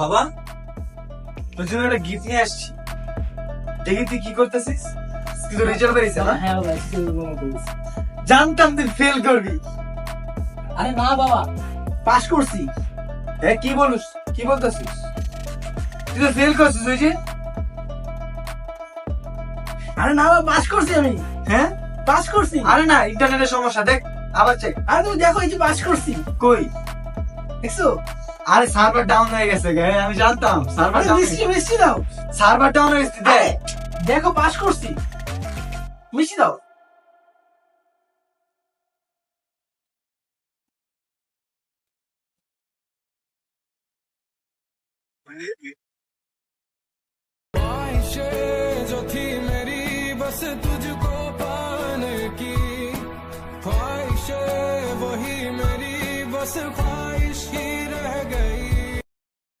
বাবা তোর জন্য একটা গিফট নিয়ে আসছি। দেখি তুই কি করতেছিস? তুই তো রেজাল্ট বেরিয়েছে না? হ্যাঁ বাবা জানতাম তুই ফেল করবি। আরে না বাবা পাস করছি। হ্যাঁ কি বলুস? কি বলতেছিস? তুই তো ফেল করছিস ওই যে? আরে না বাবা পাস করছি আমি। হ্যাঁ? পাস করছি। আরে না ইন্টারনেটের সমস্যা দেখ। আবার চেক আরে তুমি দেখো এই যে পাস করছি কই দেখছো আরে সার্ভার ডাউন হয়ে গেছে গে আমি জানতাম সার্ভার আরে ডাউন মিষ্টি মিষ্টি দাও সার্ভার ডাউন হয়ে গেছে দেখ দেখো পাস করছি মিষ্টি দাও ख्वाहिशें जो थी मेरी बस तुझको survive.